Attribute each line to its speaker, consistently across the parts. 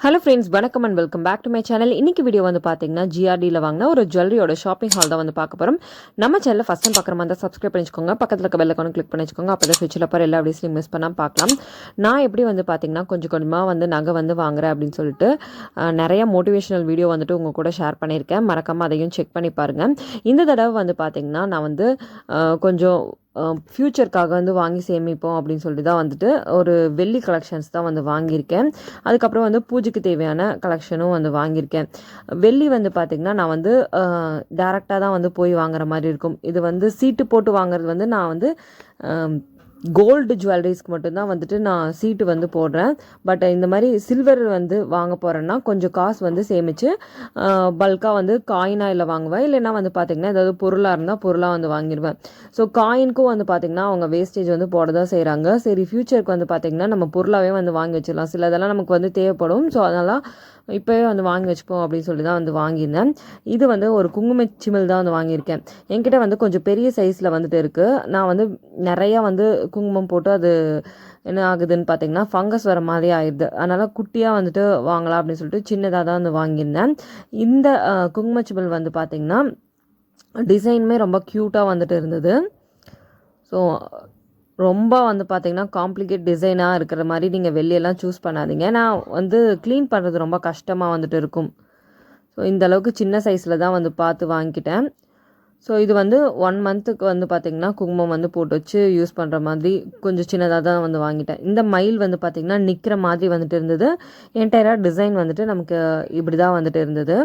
Speaker 1: Hello friends வணக்கம் and welcome back to my channel இன்னைக்கு video வந்து பார்த்தீங்கன்னா ஜிஆர்டியில் வாங்கின ஒரு ஜுவல்லரியோட ஷாப்பிங் ஹால் தான் வந்து பார்க்க போகிறோம் நம்ம சேனலில் ஃபஸ்ட் டைம் பார்க்குற மாதிரி சப்ஸ்கிரைப் பண்ணிக்கோங்க பக்கத்தில் இருக்க பெல் கிளிக் பண்ணிக்கோங்க அப்போ தான் ஃபியூச்சரில் போகிற எல்லா வீடியோஸையும் மிஸ் பண்ணால் பார்க்கலாம். நான் எப்படி வந்து பார்த்தீங்கன்னா கொஞ்சம் கொஞ்சமாக வந்து நகை வந்து வாங்குறேன் அப்படின்னு சொல்லிட்டு நிறைய மோட்டிவேஷனல் வீடியோ வந்துட்டு உங்கள் கூட ஷேர் பண்ணியிருக்கேன். மறக்காமல் அதையும் செக் பண்ணி பாருங்கள் இந்த தடவை வந்து பார்த்தீங்கன்னா நான் வந்து கொஞ்சம் ஃப்யூச்சருக்காக வந்து வாங்கி சேமிப்போம் அப்படின்னு சொல்லிட்டு தான் வந்துட்டு ஒரு வெள்ளி கலெக்ஷன்ஸ் தான் வந்து வாங்கியிருக்கேன். அதுக்கப்புறம் வந்து பூஜைக்கு தேவையான கலெக்ஷனும் வந்து வாங்கியிருக்கேன். வெள்ளி வந்து பார்த்திங்கன்னா நான் வந்து டேரெக்டாக தான் வந்து போய் வாங்குற மாதிரி இருக்கும். இது வந்து சீட்டு போட்டு வாங்குறது வந்து நான் வந்து கோல்டு ஜுவல்லரிஸ்க்கு மட்டும்தான் வந்துட்டு நான் சீட்டு வந்து போடுறேன். பட் இந்த மாதிரி சில்வர் வந்து வாங்க போகிறேன்னா கொஞ்சம் காசு வந்து சேமித்து பல்காக வந்து காயினாக இல்லை வாங்குவேன் இல்லைன்னா வந்து பார்த்திங்கன்னா ஏதாவது பொருளாக இருந்தால் பொருளாக வந்து வாங்கிடுவேன். ஸோ காயினுக்கும் வந்து பார்த்திங்கன்னா அவங்க வேஸ்டேஜ் வந்து போட தான் செய்கிறாங்க சரி ஃப்யூச்சருக்கு வந்து பார்த்திங்கன்னா நம்ம பொருளாகவே வந்து வாங்கி வச்சிடலாம். சில இதெல்லாம் நமக்கு வந்து தேவைப்படும். ஸோ அதனால் இப்போவே வந்து வாங்கி வச்சுப்போம் அப்படின்னு சொல்லி தான் வந்து வாங்கியிருந்தேன். இது வந்து ஒரு குங்கும சிமிழ் தான் வந்து வாங்கியிருக்கேன். என்கிட்ட வந்து கொஞ்சம் பெரிய சைஸில் வந்துட்டு இருக்குது நான் வந்து நிறையா வந்து குங்குமம் போட்டு அது என்ன ஆகுதுன்னு பார்த்தீங்கன்னா ஃபங்கஸ் வர மாதிரி ஆயிடுது. அதனால் குட்டியாக வந்துட்டு வாங்கலாம் அப்படின்னு சொல்லிட்டு சின்னதாக தான் வந்து வாங்கியிருந்தேன். இந்த குங்கும சிமிழ் வந்து பார்த்திங்கன்னா டிசைனுமே ரொம்ப க்யூட்டாக வந்துட்டு இருந்தது. ஸோ ரொம்ப வந்து பார்த்திங்கன்னா காம்ப்ளிகேட் டிசைனாக இருக்கிற மாதிரி நீங்கள் வெளியெல்லாம் சூஸ் பண்ணாதீங்க. நான் வந்து க்ளீன் பண்ணுறது ரொம்ப கஷ்டமாக வந்துட்டு இருக்கும். ஸோ இந்த அளவுக்கு சின்ன சைஸில் தான் வந்து பார்த்து வாங்கிக்கிட்டேன். ஸோ இது வந்து ஒன் மந்த்துக்கு வந்து பார்த்திங்கன்னா குங்குமம் வந்து போட்டு வச்சு யூஸ் பண்ணுற மாதிரி கொஞ்சம் சின்னதாக தான் வந்து வாங்கிட்டேன். இந்த மயில் வந்து பார்த்திங்கன்னா நிற்கிற மாதிரி வந்துட்டு இருந்தது. என்டையராக டிசைன் வந்துட்டு நமக்கு இப்படி தான் வந்துட்டு இருந்தது.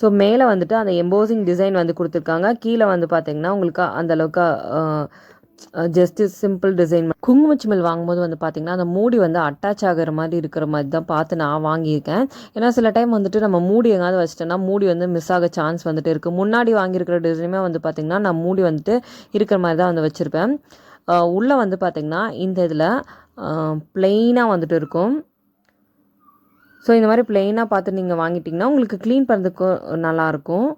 Speaker 1: ஸோ மேலே வந்துட்டு அந்த எம்போசிங் டிசைன் வந்து கொடுத்துருக்காங்க. கீழே வந்து பார்த்திங்கன்னா உங்களுக்கு அந்த அளவுக்கு ஜஸ்ட் சிம்பிள் டிசைன் குங்குமச்சிமல் வாங்கும்போது வந்து பார்த்தீங்கன்னா அந்த மூடி வந்து அட்டாச் ஆகிற மாதிரி இருக்கிற மாதிரி தான் பார்த்து நான் வாங்கியிருக்கேன். ஏன்னா சில டைம் வந்துட்டு நம்ம மூடி எங்காவது வச்சிட்டோன்னா மூடி வந்து மிஸ் ஆக சான்ஸ் வந்துட்டு இருக்குது முன்னாடி வாங்கியிருக்கிற டிசைனுமே வந்து பார்த்திங்கன்னா நான் மூடி வந்துட்டு இருக்கிற மாதிரி தான் வந்து வச்சுருப்பேன். உள்ளே வந்து பார்த்திங்கன்னா இந்த இதில் ப்ளெயினாக வந்துட்டு இருக்கும். ஸோ இந்த மாதிரி ப்ளெயினாக பார்த்து நீங்கள் வாங்கிட்டிங்கன்னா உங்களுக்கு க்ளீன் பண்ணுறதுக்கு நல்லாயிருக்கும்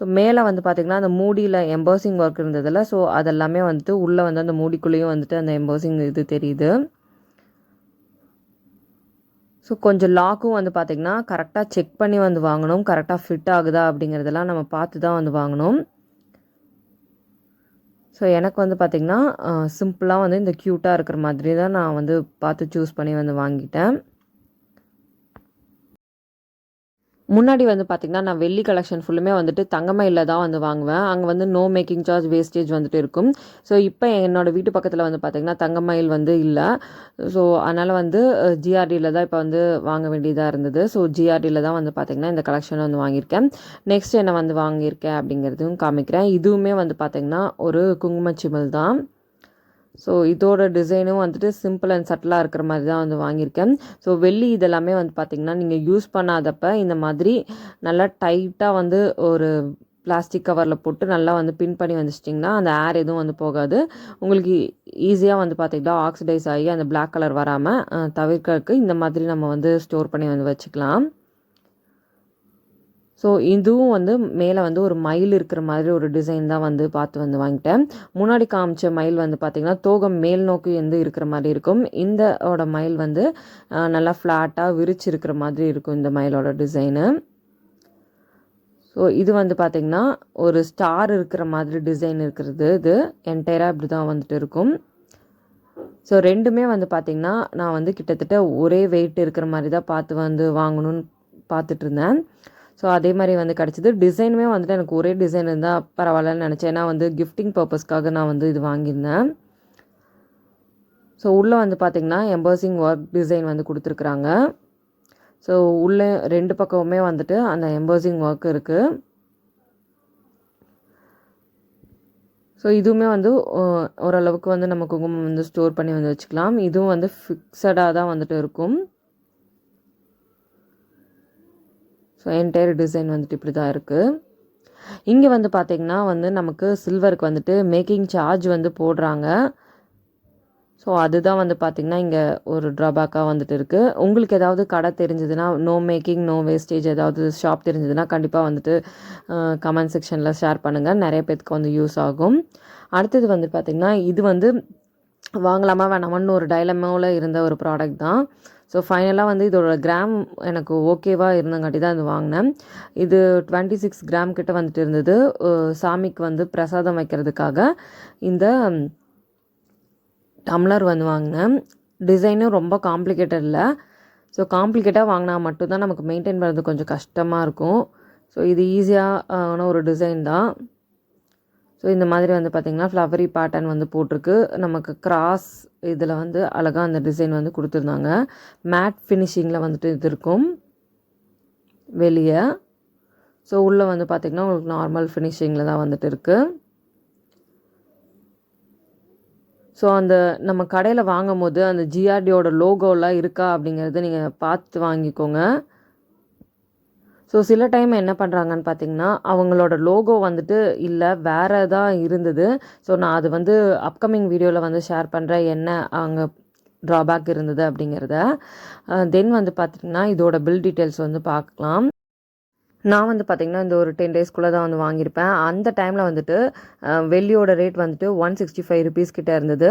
Speaker 1: ஸோ மேலே வந்து பார்த்திங்கன்னா அந்த மூடியில் எம்போசிங் ஒர்க் இருந்ததில்ல. ஸோ அதெல்லாமே வந்துட்டு உள்ளே வந்து அந்த மூடிக்குள்ளேயும் வந்துட்டு அந்த எம்போசிங் இது தெரியுது. ஸோ கொஞ்சம் லாக்கும் வந்து பார்த்திங்கன்னா கரெக்டாக செக் பண்ணி வந்து வாங்கணும். கரெக்டாக ஃபிட் ஆகுதா அப்படிங்கிறதெல்லாம் நம்ம பார்த்து தான் வந்து வாங்கணும். ஸோ எனக்கு வந்து பார்த்திங்கன்னா சிம்பிளாக வந்து இந்த க்யூட்டாக இருக்கிற மாதிரி தான் நான் வந்து பார்த்து சூஸ் பண்ணி வந்து வாங்கிட்டேன். முன்னாடி வந்து பார்த்திங்கன்னா நான் வெள்ளி கலெக்ஷன் ஃபுல்லுமே வந்துட்டு தங்கமயில தான் வந்து வாங்குவேன். அங்கே வந்து நோ மேக்கிங் சார்ஜ் வேஸ்டேஜ் வந்துட்டு இருக்கும். ஸோ இப்போ என்னோட வீட்டு பக்கத்தில் வந்து பார்த்திங்கன்னா தங்கமயில் வந்து இல்லை. ஸோ அதனால் வந்து ஜிஆர்டியில் தான் இப்போ வந்து வாங்க வேண்டியதாக இருந்தது. ஸோ ஜிஆர்டியில் தான் வந்து பார்த்திங்கன்னா இந்த கலெக்ஷன் வந்து வாங்கியிருக்கேன். நெக்ஸ்ட் என்ன வந்து வாங்கியிருக்கேன் அப்படிங்கிறதும் காமிக்கிறேன். இதுவுமே வந்து பார்த்திங்கன்னா ஒரு குங்குமச்சிமல் தான். ஸோ இதோட டிசைனும் வந்துட்டு சிம்பிள் அண்ட் சட்டிலாக இருக்கிற மாதிரி தான் வந்து வாங்கியிருக்கேன். ஸோ வெள்ளி இதெல்லாமே வந்து பார்த்திங்கன்னா நீங்கள் யூஸ் பண்ணாதப்ப இந்த மாதிரி நல்லா டைட்டாக வந்து ஒரு பிளாஸ்டிக் கவரில் போட்டு நல்லா வந்து பின் பண்ணி வந்துச்சிட்டிங்கன்னா அந்த ஏர் எதுவும் வந்து போகாது. உங்களுக்கு ஈஸியாக வந்து பார்த்திங்கன்னா ஆக்சிடைஸ் ஆகி அந்த பிளாக் கலர் வராமல் தவிர்க்கறதுக்கு இந்த மாதிரி நம்ம வந்து ஸ்டோர் பண்ணி வந்து வச்சுக்கலாம். ஸோ இதுவும் வந்து மேலே வந்து ஒரு மயில் இருக்கிற மாதிரி ஒரு டிசைன் தான் வந்து பார்த்து வந்து வாங்கிட்டேன். முன்னாடி காமிச்ச மயில் வந்து பார்த்திங்கன்னா தோகம் மேல் நோக்கி வந்து இருக்கிற மாதிரி இருக்கும். இந்தோட மயில் வந்து நல்லா ஃப்ளாட்டாக விரிச்சு இருக்கிற மாதிரி இருக்கும் இந்த மயிலோட டிசைனு ஸோ இது வந்து பார்த்திங்கன்னா ஒரு ஸ்டார் இருக்கிற மாதிரி டிசைன் இருக்கிறது இது. என்டையராக இப்படி தான் வந்துட்டு இருக்கும். ஸோ ரெண்டுமே வந்து பார்த்திங்கன்னா நான் வந்து கிட்டத்தட்ட ஒரே வெயிட் இருக்கிற மாதிரி தான் பார்த்து வந்து வாங்கணும்னு பார்த்துட்டு இருந்தேன். ஸோ அதே மாதிரி வந்து கிடச்சிது. டிசைனுமே வந்துட்டு எனக்கு ஒரே டிசைன் இருந்தால் பரவாயில்லன்னு நினச்சேன். ஏன்னா வந்து கிஃப்டிங் பர்பஸ்க்காக நான் வந்து இது வாங்கியிருந்தேன். ஸோ உள்ளே வந்து பார்த்திங்கன்னா எம்பர்சிங் ஒர்க் டிசைன் வந்து கொடுத்துருக்குறாங்க. ஸோ உள்ளே ரெண்டு பக்கமுமே வந்துட்டு அந்த எம்போசிங் ஒர்க் இருக்குது ஸோ இதுவுமே வந்து ஓரளவுக்கு வந்து நம்ம குங்குமம் வந்து ஸ்டோர் பண்ணி வந்து வச்சுக்கலாம். இதுவும் வந்து ஃபிக்ஸடாக தான் வந்துட்டு இருக்கும். ஸோ என்டையர் டிசைன் வந்துட்டு இப்படி தான் இருக்குது இங்கே வந்து பார்த்திங்கன்னா வந்து நமக்கு சில்வருக்கு வந்துட்டு மேக்கிங் சார்ஜ் வந்து போடுறாங்க. ஸோ அதுதான் வந்து பார்த்திங்கன்னா இங்கே ஒரு ட்ராபேக்காக வந்துட்டு இருக்குது உங்களுக்கு ஏதாவது கடை தெரிஞ்சதுன்னா நோ மேக்கிங் நோ வேஸ்டேஜ் ஏதாவது ஷாப் தெரிஞ்சதுன்னா கண்டிப்பாக வந்துட்டு கமெண்ட் செக்ஷனில் ஷேர் பண்ணுங்கள் நிறைய பேத்துக்கு வந்து யூஸ் ஆகும். அடுத்தது வந்து பார்த்திங்கன்னா இது வந்து வாங்கலாமா வேணாமான்னு ஒரு டைலமோவில் இருந்த ஒரு ப்ராடக்ட் தான். ஸோ ஃபைனலாக வந்து இதோட கிராம் எனக்கு ஓகேவாக இருந்தங்காட்டி தான் இது வாங்கினேன். இது டுவெண்ட்டி சிக்ஸ் கிராம் கிட்ட வந்துட்டு இருந்தது. சாமிக்கு வந்து பிரசாதம் வைக்கிறதுக்காக இந்த டம்ளர் வந்து வாங்கினேன். டிசைனும் ரொம்ப காம்ப்ளிகேட்டட் இல்லை. ஸோ காம்ப்ளிகேட்டாக வாங்கினா மட்டும்தான் நமக்கு மெயின்டைன் பண்ணுறது கொஞ்சம் கஷ்டமாக இருக்கும். ஸோ இது ஈஸியான ஒரு டிசைன் தான். ஸோ இந்த மாதிரி வந்து பார்த்திங்கன்னா ஃப்ளவரி பேட்டர்ன் வந்து போட்டிருக்கு. நமக்கு கிராஸ் இதில் வந்து அழகாக அந்த டிசைன் வந்து கொடுத்துருந்தாங்க. மேட் ஃபினிஷிங்கில் வந்துட்டு இது இருக்கும். வெளியே. ஸோ உள்ளே வந்து பார்த்திங்கன்னா உங்களுக்கு நார்மல் ஃபினிஷிங்கில் தான் வந்துட்டு இருக்குது ஸோ அந்த நம்ம கடையில் வாங்கும் போது அந்த ஜிஆர்டியோட லோகோலாம் இருக்கா அப்படிங்கிறத நீங்கள் பார்த்து வாங்கிக்கோங்க. ஸோ சில டைம் என்ன பண்ணுறாங்கன்னு பார்த்தீங்கன்னா அவங்களோட லோகோ வந்துட்டு இல்லை வேறு தான் இருந்தது. ஸோ நான் அது வந்து அப்கமிங் வீடியோவில் வந்து ஷேர் பண்ணுறேன் என்ன அங்கே ட்ராபேக் இருந்தது அப்படிங்கிறத. Uh, தென் வந்து பார்த்திங்கன்னா இதோட பில் டீட்டெயில்ஸ் வந்து பார்க்கலாம் நான் வந்து பார்த்திங்கன்னா இந்த ஒரு டென் டேஸ்க்குள்ளே தான் வந்து வாங்கியிருப்பேன். அந்த டைமில் வந்துட்டு uh, வெள்ளியோட ரேட் வந்துட்டு ஒன் சிக்ஸ்டி ஃபைவ் ருபீஸ் கிட்டே இருந்தது.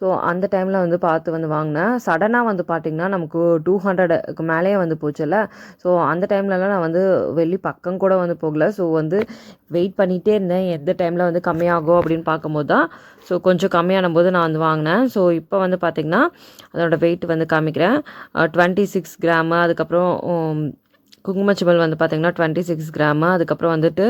Speaker 1: ஸோ அந்த டைமில் வந்து பார்த்து வந்து வாங்கினேன். சடனாக வந்து பார்த்திங்கன்னா நமக்கு டூ ஹண்ட்ரடுக்கு மேலேயே வந்து போச்சுல்ல. ஸோ அந்த டைம்லலாம் நான் வந்து வெளி பக்கம் கூட வந்து போகல. ஸோ வந்து வெயிட் பண்ணிகிட்டே இருந்தேன். எந்த டைமில் வந்து கம்மியாகும் அப்படின்னு பார்க்கும்போது தான். ஸோ கொஞ்சம் கம்மியான போது நான் வந்து வாங்கினேன். ஸோ இப்போ வந்து பார்த்திங்கன்னா அதோட வெயிட் வந்து காமிக்கிறேன். டுவெண்ட்டி சிக்ஸ் கிராமு அதுக்கப்புறம் உம், குங்குமச்சிமல் வந்து பார்த்திங்கன்னா டுவெண்ட்டி சிக்ஸ் கிராமு. அதுக்கப்புறம் வந்துட்டு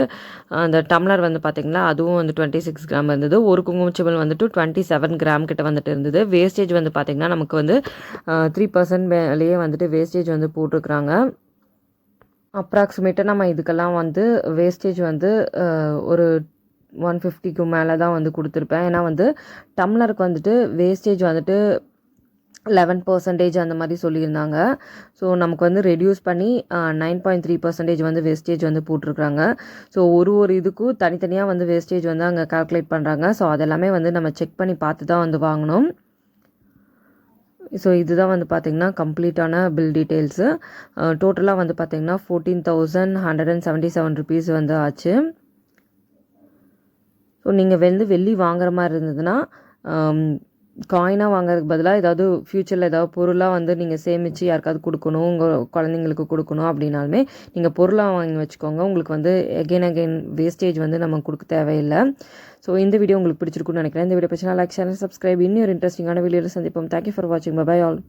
Speaker 1: அந்த டம்ளர் வந்து பார்த்திங்கன்னா அதுவும் வந்து டுவெண்ட்டி சிக்ஸ் கிராம் இருந்தது. ஒரு குங்குமச்சிமல் வந்துட்டு டுவெண்ட்டி செவன் கிராம் கிட்ட வந்துட்டு இருந்தது. வேஸ்டேஜ் வந்து பார்த்திங்கன்னா நமக்கு வந்து த்ரீ பர்சன்ட் மேலேயே வந்துட்டு வேஸ்டேஜ் வந்து போட்டிருக்கிறாங்க. அப்ராக்சிமேட்டாக நம்ம இதுக்கெல்லாம் வந்து வேஸ்டேஜ் வந்து ஒரு ஒன் ஃபிஃப்டிக்கு மேலே தான் வந்து கொடுத்துருப்பேன். ஏன்னா வந்து டம்ளருக்கு வந்துட்டு வேஸ்டேஜ் வந்துட்டு லெவன் பர்சன்டேஜ் அந்த மாதிரி சொல்லியிருந்தாங்க. ஸோ நமக்கு வந்து ரெடியூஸ் பண்ணி நைன் பாயிண்ட் த்ரீ பர்சன்டேஜ் வந்து வேஸ்டேஜ் வந்து போட்டிருக்காங்க ஸோ ஒரு ஒரு இதுக்கும் தனித்தனியாக வந்து வேஸ்டேஜ் வந்து அங்கே கால்குலேட் பண்ணுறாங்க ஸோ அதெல்லாமே வந்து நம்ம செக் பண்ணி பார்த்து தான் வந்து வாங்கணும். ஸோ இதுதான் வந்து பார்த்திங்கன்னா கம்ப்ளீட்டான பில் டீட்டெயில்ஸு டோட்டலாக வந்து பார்த்திங்கன்னா fourteen thousand hundred and seventy seven rupees வந்து ஆச்சு. ஸோ நீங்கள் வந்து வெள்ளி வாங்குற மாதிரி இருந்ததுன்னா காயினாக வாங்குறதுக்கு பதிலாக ஏதாவது ஃப்யூச்சரில் ஏதாவது பொருளாக வந்து நீங்கள் சேமித்து யாருக்காவது கொடுக்கணும் உங்கள் குழந்தைங்களுக்கு கொடுக்கணும் அப்படின்னாலுமே நீங்கள் பொருளாக வாங்கி வச்சுக்கோங்க. உங்களுக்கு வந்து எகெயின் அகெயின் வேஸ்டேஜ் வந்து நம்ம கொடுக்க தேவையில்லை. ஸோ இந்த வீடியோ உங்களுக்கு பிடிச்சிருக்குன்னு நினைக்கிறேன். இந்த வீடியோ பிரச்சனை லைக் சேனல் சப்ஸ்கிரைப் இன்னும் ஒரு இன்ட்ரெஸ்டிங்கான வீடியோவில் சந்திப்போம். தேங்க்யூ ஃபார் வாட்சிங் பை ஆல்